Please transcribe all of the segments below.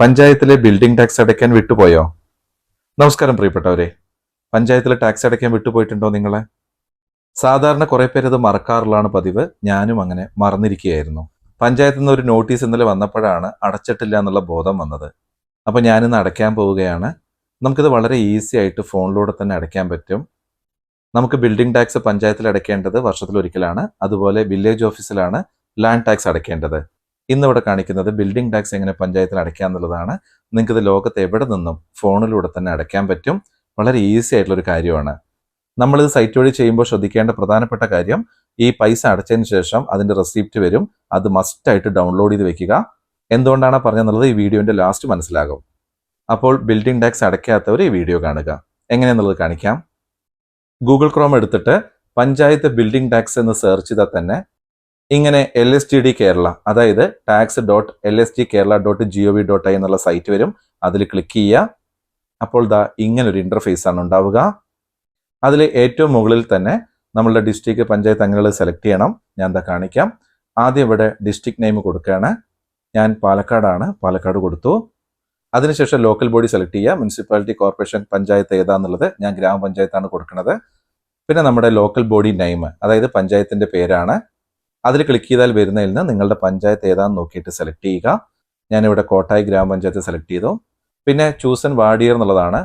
പഞ്ചായത്തിലെ building tax അടയ്ക്കാൻ വിട്ടുപോയോ? നമസ്കാരം പ്രിയപ്പെട്ടവരെ. പഞ്ചായത്തിലെ ടാക്സ് അടയ്ക്കാൻ വിട്ടുപോയിട്ടുണ്ടോ നിങ്ങളെ? സാധാരണ കുറേ പേര് അത് മറക്കാറുള്ളതാണ് പതിവ്. ഞാനും അങ്ങനെ മറന്നിരിക്കുകയായിരുന്നു. പഞ്ചായത്തിൽ നിന്ന് ഒരു നോട്ടീസ് ഇന്നലെ വന്നപ്പോഴാണ് അടച്ചിട്ടില്ല എന്നുള്ള ബോധം വന്നത്. അപ്പോൾ ഞാനിന്ന് അടയ്ക്കാൻ പോവുകയാണ്. നമുക്കിത് വളരെ ഈസി ആയിട്ട് ഫോണിലൂടെ തന്നെ അടയ്ക്കാൻ പറ്റും. നമുക്ക് ബിൽഡിംഗ് ടാക്സ് പഞ്ചായത്തിൽ അടയ്ക്കേണ്ടത് വർഷത്തിലൊരിക്കലാണ് അതുപോലെ വില്ലേജ് ഓഫീസിലാണ് ലാൻഡ് ടാക്സ് അടയ്ക്കേണ്ടത്. ഇന്നിവിടെ കാണിക്കുന്നത് ബിൽഡിംഗ് ടാക്സ് എങ്ങനെ പഞ്ചായത്തിൽ അടയ്ക്കാം എന്നുള്ളതാണ്. നിങ്ങൾക്ക് ഇത് ലോകത്ത് എവിടെ നിന്നും ഫോണിലൂടെ തന്നെ അടയ്ക്കാൻ പറ്റും. വളരെ ഈസി ആയിട്ടുള്ള ഒരു കാര്യമാണ്. നമ്മളിത് സൈറ്റ് വഴി ചെയ്യുമ്പോൾ ശ്രദ്ധിക്കേണ്ട പ്രധാനപ്പെട്ട കാര്യം ഈ പൈസ അടച്ചതിന് ശേഷം അതിന്റെ റെസിപ്റ്റ് വരും. അത് മസ്റ്റ് ആയിട്ട് ഡൗൺലോഡ് ചെയ്ത് വെക്കുക. എന്തുകൊണ്ടാണ് പറഞ്ഞതെന്നുള്ളത് ഈ വീഡിയോന്റെ ലാസ്റ്റ് മനസ്സിലാകും. അപ്പോൾ ബിൽഡിംഗ് ടാക്സ് അടയ്ക്കാത്തവർ ഈ വീഡിയോ കാണുക. എങ്ങനെയെന്നുള്ളത് കാണിക്കാം. ഗൂഗിൾ ക്രോം എടുത്തിട്ട് പഞ്ചായത്ത് ബിൽഡിംഗ് ടാക്സ് എന്ന് സെർച്ച് ചെയ്താൽ തന്നെ ഇങ്ങനെ L S T D Kerala അതായത് tax dot L S T Kerala dot G O V dot I എന്നുള്ള സൈറ്റ് വരും. അതിൽ ക്ലിക്ക് ചെയ്യുക. അപ്പോൾ ദാ ഇങ്ങനെ ഒരു ഇന്റർഫേസ് ആണ് ഉണ്ടാവുക. അതിൽ ഏറ്റവും മുകളിൽ തന്നെ നമ്മളുടെ ഡിസ്ട്രിക്ട് പഞ്ചായത്ത് അംഗങ്ങൾ സെലക്ട് ചെയ്യണം. ഞാൻ എന്താ കാണിക്കാം. ആദ്യം ഇവിടെ ഡിസ്ട്രിക്ട് നെയിം കൊടുക്കുകയാണ്. ഞാൻ പാലക്കാടാണ്. പാലക്കാട് കൊടുത്തു. അതിനുശേഷം ലോക്കൽ ബോഡി സെലക്ട് ചെയ്യുക. മുനിസിപ്പാലിറ്റി കോർപ്പറേഷൻ പഞ്ചായത്ത് ഏതാന്നുള്ളത് ഞാൻ ഗ്രാമപഞ്ചായത്താണ് കൊടുക്കുന്നത്. പിന്നെ നമ്മുടെ ലോക്കൽ ബോഡി നെയിം അതായത് പഞ്ചായത്തിന്റെ പേരാണ്. അതിൽ ക്ലിക്ക് ചെയ്താൽ വരുന്നതിൽ നിന്ന് നിങ്ങളുടെ പഞ്ചായത്ത് ഏതാണെന്ന് നോക്കിയിട്ട് സെലക്ട് ചെയ്യുക. ഞാനിവിടെ കോട്ടായി ഗ്രാമപഞ്ചായത്ത് സെലക്ട് ചെയ്തു. പിന്നെ ചൂസൻ വാർഡിയർ എന്നുള്ളതാണ്.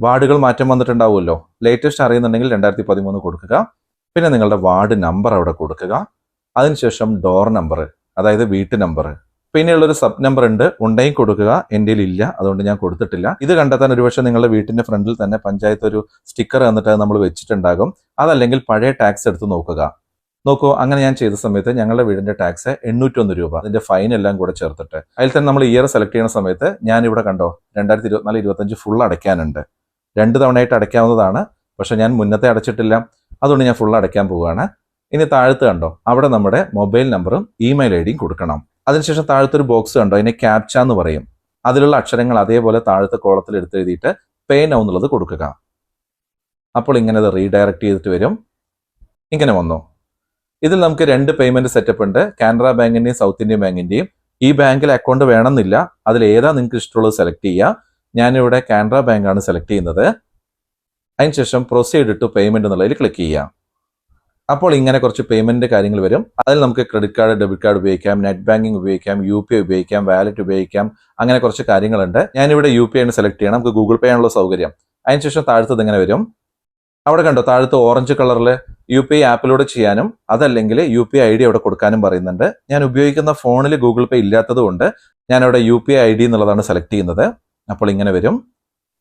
വാർഡുകൾ മാറ്റം വന്നിട്ടുണ്ടാവുമല്ലോ. ലേറ്റസ്റ്റ് അറിയുന്നുണ്ടെങ്കിൽ രണ്ടായിരത്തി പതിമൂന്ന് കൊടുക്കുക. പിന്നെ നിങ്ങളുടെ വാർഡ് നമ്പർ അവിടെ കൊടുക്കുക. അതിനുശേഷം ഡോർ നമ്പർ അതായത് വീട്ട് നമ്പർ പിന്നെയുള്ളൊരു സബ് നമ്പർ ഉണ്ട്. ഉണ്ടെങ്കിൽ കൊടുക്കുക. എന്റെ ഇല്ല. അതുകൊണ്ട് ഞാൻ കൊടുത്തിട്ടില്ല. ഇത് കണ്ടെത്താൻ ഒരുപക്ഷെ നിങ്ങളുടെ വീട്ടിന്റെ ഫ്രണ്ടിൽ തന്നെ പഞ്ചായത്ത് ഒരു സ്റ്റിക്കർ തന്നിട്ട് നമ്മൾ വെച്ചിട്ടുണ്ടാകും. അതല്ലെങ്കിൽ പഴയ ടാക്സ് എടുത്ത് നോക്കുക. നോക്കൂ അങ്ങനെ ഞാൻ ചെയ്ത സമയത്ത് ഞങ്ങളുടെ വീടിന്റെ ടാക്സ് എണ്ണൂറ്റൊന്ന് രൂപ. അതിന്റെ ഫൈൻ എല്ലാം കൂടെ ചേർത്തിട്ട് അതിൽ തന്നെ നമ്മൾ ഇയർ സെലക്ട് ചെയ്യുന്ന സമയത്ത് ഞാൻ ഇവിടെ കണ്ടോ രണ്ടായിരത്തി ഇരുപത്തിനാല് ഇരുപത്തഞ്ച് ഫുൾ അടയ്ക്കാനുണ്ട്. രണ്ട് തവണയായിട്ട് അടയ്ക്കാവുന്നതാണ് പക്ഷെ ഞാൻ മുന്നത്തെ അടച്ചിട്ടില്ല. അതുകൊണ്ട് ഞാൻ ഫുൾ അടയ്ക്കാൻ പോവുകയാണ്. ഇനി താഴത്ത് കണ്ടോ അവിടെ നമ്മുടെ മൊബൈൽ നമ്പറും ഇമെയിൽ ഐ ഡിയും കൊടുക്കണം. അതിനുശേഷം താഴത്തെ ഒരു ബോക്സ് കണ്ടോ അതിനെ ക്യാപ്ച എന്ന് പറയും. അതിലുള്ള അക്ഷരങ്ങൾ അതേപോലെ താഴത്തെ കോളത്തിൽ എടുത്തെഴുതിയിട്ട് പേ നൗ എന്നുള്ളത് കൊടുക്കുക. അപ്പോൾ ഇങ്ങനെ അത് റീഡയറക്ട് ചെയ്തിട്ട് വരും. ഇങ്ങനെ വന്നു. ഇതിൽ നമുക്ക് രണ്ട് പേയ്മെന്റ് സെറ്റപ്പ് ഉണ്ട്. കാനറ ബാങ്കിന്റെയും സൗത്ത് ഇന്ത്യൻ ബാങ്കിന്റെയും. ഈ ബാങ്കിൽ അക്കൗണ്ട് വേണമെന്നില്ല. അതിൽ ഏതാ നിങ്ങൾക്ക് ഇഷ്ടമുള്ളത് സെലക്ട് ചെയ്യുക ഞാനിവിടെ കാനറ ആണ് സെലക്ട് ചെയ്യുന്നത്. അതിനുശേഷം പ്രൊസീഡ് ടു പേയ്മെന്റ് എന്നുള്ളതിൽ ക്ലിക്ക് ചെയ്യാം. അപ്പോൾ ഇങ്ങനെ കുറച്ച് പേയ്മെന്റ് കാര്യങ്ങൾ വരും. അതിൽ നമുക്ക് ക്രെഡിറ്റ് കാർഡ് ഡെബിറ്റ് കാർഡ് ഉപയോഗിക്കാം നെറ്റ് ബാങ്കിങ് ഉപയോഗിക്കാം യു പി ഐ ഉപയോഗിക്കാം വാലറ്റ് ഉപയോഗിക്കാം അങ്ങനെ കുറച്ച് കാര്യങ്ങളുണ്ട്. ഞാനിവിടെ യു പി ഐ ആണ് സെലക്ട് ചെയ്യണം. നമുക്ക് ഗൂഗിൾ പേ ആണുള്ള സൗകര്യം. അതിനുശേഷം താഴത്തത് ഇങ്ങനെ വരും. അവിടെ കണ്ടോ? താഴത്ത് ഓറഞ്ച് കളറിൽ യു പി ഐ ആപ്പിലൂടെ ചെയ്യാനും അതല്ലെങ്കിൽ U P I I D അവിടെ കൊടുക്കാനും പറയുന്നുണ്ട്. ഞാൻ ഉപയോഗിക്കുന്ന ഫോണിൽ ഗൂഗിൾ പേ ഇല്ലാത്തതുകൊണ്ട് ഞാൻ അവിടെ U P I I D എന്നുള്ളതാണ് സെലക്ട് ചെയ്യുന്നത്. അപ്പോൾ ഇങ്ങനെ വരും.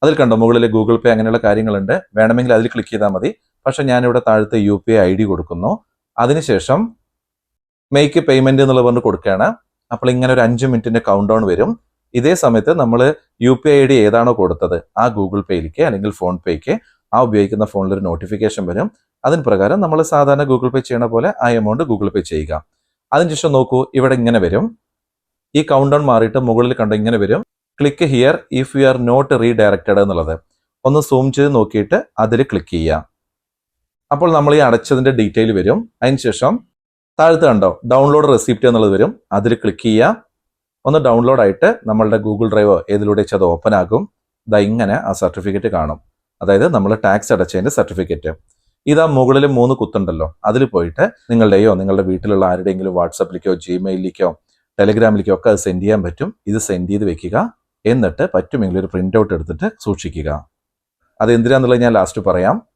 അതിൽ കണ്ടോ മുകളിൽ ഗൂഗിൾ പേ അങ്ങനെയുള്ള കാര്യങ്ങളുണ്ട്. വേണമെങ്കിൽ അതിൽ ക്ലിക്ക് ചെയ്താൽ മതി. പക്ഷെ ഞാനിവിടെ താഴത്തെ U P I I D കൊടുക്കുന്നു. അതിനുശേഷം മേക്ക് പേയ്മെന്റ് എന്നുള്ളത് പറഞ്ഞ് കൊടുക്കുകയാണ്. അപ്പോൾ ഇങ്ങനെ ഒരു അഞ്ച് മിനിറ്റിന്റെ കൗണ്ട് ഡൗൺ വരും. ഇതേ സമയത്ത് നമ്മൾ യു പി ഐ ഡി ഏതാണോ കൊടുത്തത് ആ ഗൂഗിൾ പേയിലേക്ക് അല്ലെങ്കിൽ ഫോൺ പേയ്ക്ക് ആ ഉപയോഗിക്കുന്ന ഫോണിൽ ഒരു നോട്ടിഫിക്കേഷൻ വരും. അതിന് പ്രകാരം നമ്മൾ സാധാരണ ഗൂഗിൾ പേ ചെയ്യണ പോലെ ആ എമൗണ്ട് ഗൂഗിൾ പേ ചെയ്യുക. അതിനുശേഷം നോക്കൂ ഇവിടെ ഇങ്ങനെ വരും. ഈ കൗണ്ട് ഡൗൺ മാറിയിട്ട് മുകളിൽ കണ്ടോ ഇങ്ങനെ വരും. Click here if you are not redirected എന്നുള്ളത്. ഒന്ന് സൂം ചെയ്ത് നോക്കിയിട്ട് അതിൽ ക്ലിക്ക് ചെയ്യുക. അപ്പോൾ നമ്മൾ ഈ അടച്ചതിന്റെ ഡീറ്റെയിൽ വരും. അതിനുശേഷം താഴത്ത് കണ്ടോ ഡൗൺലോഡ് റെസിപ്റ്റ് എന്നുള്ളത് വരും. അതിൽ ക്ലിക്ക് ചെയ്യുക. ഒന്ന് ഡൗൺലോഡ് ആയിട്ട് നമ്മളുടെ ഗൂഗിൾ ഡ്രൈവോ ഏതിലൂടെ വെച്ച് അത് ഓപ്പൺ ആകും. ഇതാ ഇങ്ങനെ ആ സർട്ടിഫിക്കറ്റ് കാണും. അതായത് നമ്മൾ ടാക്സ് അടച്ചതിന്റെ സർട്ടിഫിക്കറ്റ് ഇതാ മുകളിൽ മൂന്ന് കുത്തുണ്ടല്ലോ. അതിൽ പോയിട്ട് നിങ്ങളുടെയോ നിങ്ങളുടെ വീട്ടിലുള്ള ആരുടെയെങ്കിലും വാട്സപ്പിലേക്കോ ജിമെയിലിലേക്കോ ടെലിഗ്രാമിലേക്കോ ഒക്കെ അത് സെൻഡ് ചെയ്യാൻ പറ്റും. ഇത് സെൻഡ് ചെയ്ത് വെക്കുക. എന്നിട്ട് പറ്റുമെങ്കിൽ ഒരു പ്രിന്റ് ഔട്ട് എടുത്തിട്ട് സൂക്ഷിക്കുക. അത് എന്തിനാന്നുള്ളത് ഞാൻ ലാസ്റ്റ് പറയാം.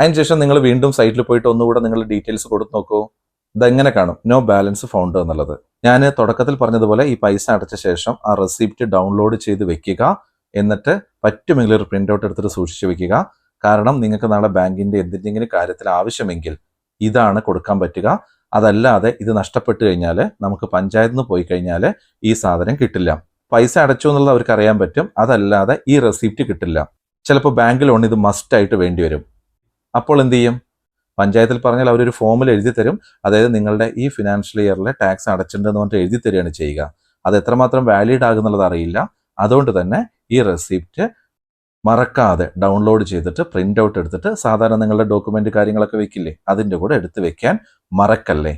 അതിനുശേഷം നിങ്ങൾ വീണ്ടും സൈറ്റിൽ പോയിട്ട് ഒന്നുകൂടെ നിങ്ങൾ ഡീറ്റെയിൽസ് കൊടുത്തു നോക്കൂ. ഇതെങ്ങനെ കാണും? നോ ബാലൻസ് ഫൗണ്ട് എന്നുള്ളത്. ഞാൻ തുടക്കത്തിൽ പറഞ്ഞതുപോലെ ഈ പൈസ അടച്ച ശേഷം ആ റെസിപ്റ്റ് ഡൗൺലോഡ് ചെയ്ത് വെക്കുക. എന്നിട്ട് പറ്റുമെങ്കിൽ ഒരു പ്രിന്റ് ഔട്ട് എടുത്തിട്ട് സൂക്ഷിച്ചു വെക്കുക. കാരണം നിങ്ങൾക്ക് നാളെ ബാങ്കിന്റെ എന്തെങ്കിലും കാര്യത്തിൽ ആവശ്യമെങ്കിൽ ഇതാണ് കൊടുക്കാൻ പറ്റുക. അതല്ലാതെ ഇത് നഷ്ടപ്പെട്ടു കഴിഞ്ഞാൽ നമുക്ക് പഞ്ചായത്തിൽ നിന്ന് പോയി കഴിഞ്ഞാൽ ഈ സാധനം കിട്ടില്ല. പൈസ അടച്ചു എന്നുള്ളത് അവർക്ക് അറിയാൻ പറ്റും. അതല്ലാതെ ഈ റെസിപ്റ്റ് കിട്ടില്ല. ചിലപ്പോൾ ബാങ്ക് ലോൺ ഇത് മസ്റ്റായിട്ട് വേണ്ടി വരും. അപ്പോൾ എന്ത് ചെയ്യും? പഞ്ചായത്തിൽ പറഞ്ഞാൽ അവരൊരു ഫോമിൽ എഴുതി തരും. അതായത് നിങ്ങളുടെ ഈ ഫിനാൻഷ്യൽ ഇയറിലെ ടാക്സ് അടച്ചിട്ടുണ്ടെന്ന് പറഞ്ഞിട്ട് എഴുതി തരികയാണ് ചെയ്യുക. അത് എത്രമാത്രം വാലിഡ് ആകുന്നുള്ളത് അറിയില്ല. അതുകൊണ്ട് തന്നെ ഈ റെസിപ്റ്റ് മറക്കാതെ ഡൗൺലോഡ് ചെയ്തിട്ട് പ്രിന്റ് ഔട്ട് എടുത്തിട്ട് സാധാരണ നിങ്ങളുടെ ഡോക്യുമെന്റ് കാര്യങ്ങളൊക്കെ വെക്കില്ലേ? അതിന്റെ കൂടെ എടുത്ത് വെക്കാൻ മറക്കല്ലേ?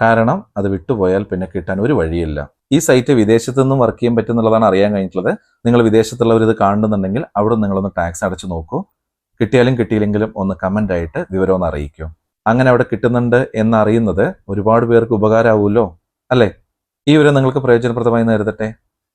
കാരണം അത് വിട്ടുപോയാൽ പിന്നെ കിട്ടാൻ ഒരു വഴിയില്ല. ഈ സൈറ്റ് വിദേശത്ത് നിന്നും വർക്ക് ചെയ്യാൻ പറ്റും എന്നുള്ളതാണ് അറിയാൻ കഴിഞ്ഞിട്ടുള്ളത്. നിങ്ങൾ വിദേശത്തുള്ളവർ ഇത് കാണുന്നുണ്ടെങ്കിൽ അവിടെ നിങ്ങളൊന്ന് ടാക്സ് അടച്ചു നോക്കൂ. കിട്ടിയാലും കിട്ടിയില്ലെങ്കിലും ഒന്ന് കമന്റ് ആയിട്ട് വിവരം ഒന്ന് അങ്ങനെ അവിടെ കിട്ടുന്നുണ്ട് എന്നറിയുന്നത് ഒരുപാട് പേർക്ക് ഉപകാരമാവുമല്ലോ? അല്ലേ? ഈ വിവരം നിങ്ങൾക്ക് പ്രയോജനപ്രദമായി നേരിടട്ടെ.